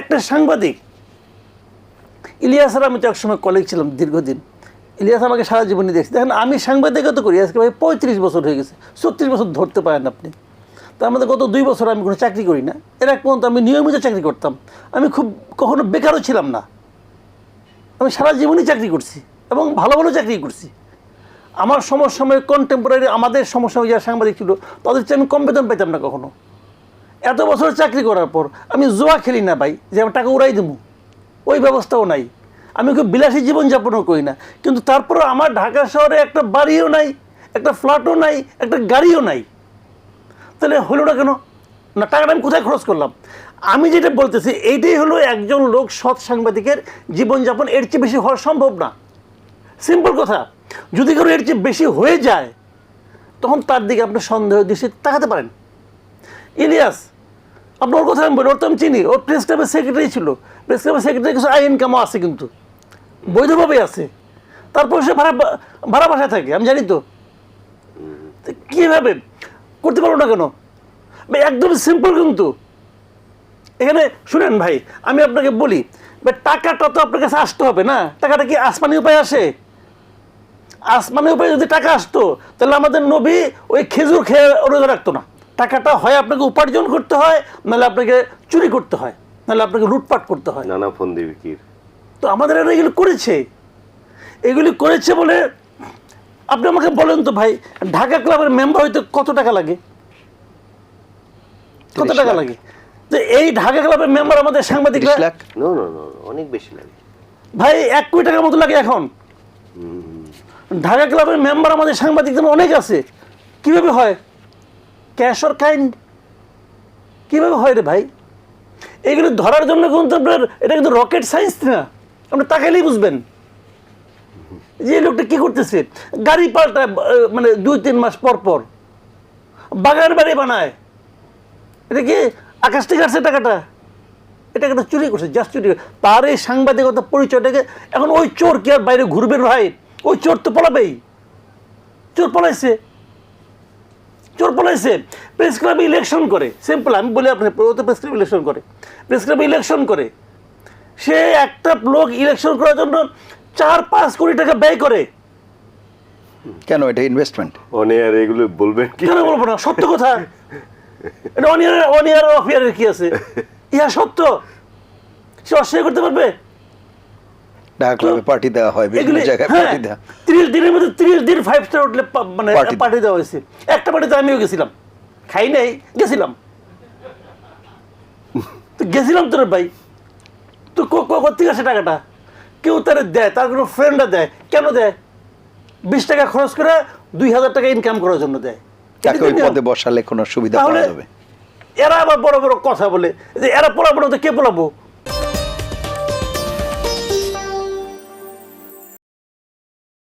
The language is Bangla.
একটা সাংবাদিক ইলিয়াসের আমি তো একসময় কলেজ ছিলাম দীর্ঘদিন। ইলিয়াস আমাকে সারা জীবনই দেখছি। দেখেন, আমি সাংবাদিকতা করি, আজকে ভাই পঁয়ত্রিশ বছর হয়ে গেছে, ছত্রিশ বছর ধরতে পারেন আপনি। তার মধ্যে গত দুই বছর আমি কোনো চাকরি করি না। এর এক পর্যন্ত আমি নিয়মিত চাকরি করতাম। আমি খুব কখনো বেকারও ছিলাম না। আমি সারা জীবনই চাকরি করছি এবং ভালো ভালো চাকরি করছি। আমার সমসাময়িক কন্টেম্পোরারি আমাদের সমসাময়িক যারা সাংবাদিক ছিল, তাদের চেয়ে আমি কম বেতন পেতাম না কখনো। এত বছর চাকরি করার পর আমি জোয়া খেলি না ভাই, যে আমি টাকা উড়াই দেবো। ওই ব্যবস্থাও নাই। আমি খুব বিলাসী জীবনযাপনও করি না। কিন্তু তারপরে আমার ঢাকা শহরে একটা বাড়িও নাই, একটা ফ্ল্যাটও নাই, একটা গাড়িও নাই। তাহলে হলো না কেন? না, টাকাটা আমি কোথায় খরচ করলাম? আমি যেটা বলতেছি, এইটাই হলো একজন লোক সৎ সাংবাদিকের জীবনযাপন এর চেয়ে বেশি হওয়া সম্ভব না। সিম্পল কথা, যদি কারও এর চেয়ে বেশি হয়ে যায়, তখন তার দিকে আপনি সন্দেহ দৃষ্টি তাকাতে পারেন। ইলিয়াস আপনার ওর কথা আমি বলি, ওর আমি চিনি। ওর প্রেস ক্লাবের সেক্রেটারি ছিল। প্রেস ক্লাবের সেক্রেটারি কিছু আই ইনকামও আছে কিন্তু। বৈধভাবে আছে। তারপর সে ভাড়া ভাড়া বাসায় থাকে, আমি জানি তো। কীভাবে? করতে পারব না কেন? একদম সিম্পল কিন্তু। এখানে শুনেন ভাই, আমি আপনাকে বলি, ভাই, টাকাটা তো আপনার কাছে আসতে হবে না। টাকাটা কি আসমানি উপায় আসে? আসমানি উপায়ে যদি টাকা আসতো, তাহলে আমাদের নবী ওই খেজুর খেয়ে রোজা রাখতো না। টাকাটা হয় আপনাকে উপার্জন করতে হয় নাহলে আপনাকে চুরি করতে হয় নাহলে আপনাকে লুটপাট করতে হয়। নানা ফোন দিবি কি তো আমাদের এরা এগুলো করেছে। এগুলি করেছে বলে আপনি আমাকে বলেন তো ভাই ঢাকা ক্লাবের মেম্বার হইতে কত টাকা লাগে? কত টাকা লাগে? তো এই ঢাকা ক্লাবের মেম্বার আমাদের সাংবাদিকরা তিরিশ লাখ? নো নো নো অনেক বেশি লাগে। ভাই এক কোটি টাকার মতো লাগে এখন। ঢাকা ক্লাবের মেম্বার আমাদের সাংবাদিকদের অনেক আছে। কীভাবে হয়? Cash or kind? কীভাবে হয় রে ভাই? এগুলো ধরার জন্য কিন্তু আপনার, এটা কিন্তু রকেট সায়েন্স না। আপনি তাকাইলেই বুঝবেন। যে লোকটা কি করতেছে? গাড়ি পাল্টায় মানে দুই তিন মাস পর পর। বাগান বাড়ি বানায়। এটা কি আকাশ থেকে আসছে টাকাটা? এটা একটা চুরি করছে জাস্ট চুরি। তার এই সাংবাদিকতা পরিচয়টাকে এখন ওই চোর কি আর বাইরে ঘুরবেন ভাই? ওই চোর তো পলাবেই। চোর পলাইছে। চোর পলাইছে প্রেস ক্লাবে ইলেকশন করে। সিম্পল আমি বলি আপনি ও তো প্রেস ক্লাবে ইলেকশন করে। প্রেস ক্লাবে ইলেকশন করে। সে একটা লোক ইলেকশন করার জন্য চার পাঁচ কোটি টাকা ব্যয় করে। কেন? এটা ইনভেস্টমেন্ট অনে আর এগুলো বলবেন কি? কেন বলব না? সত্য কথা। এটা on year on year of ইয়ারের কি আছে? ইহা সত্য। সে অস্বীকার করতে পারবে? ঢাকা ক্লাবে পার্টি দেওয়া হয় বিভিন্ন জায়গায় হ্যাঁ পার্টি দেওয়া। তিরিশ দিনের মধ্যে তিরিশ দিন ফাইভ স্টার হোটেলে পা- মানে পার্টি দেওয়া। হয়েছে। একটা পার্টিতে আমিও গেছিলাম। খাই নাই গেছিলাম। তো গেছিলাম তোর ভাই। তো কোথেকে আসে টাকাটা? কেউ তারা দেয় তার কোনো ফ্রেন্ডরা দেয়। কেন দেয়? বিশ টাকা খরচ করে দুই হাজার টাকা ইনকাম করার জন্য দেয়। তাকে ওই পদে বসালে কোনো সুবিধা তাহলে পাওয়া যাবে। এরা আবার বড় বড় কথা বলে যে এরা পোলাবো না তো কে পোলাবো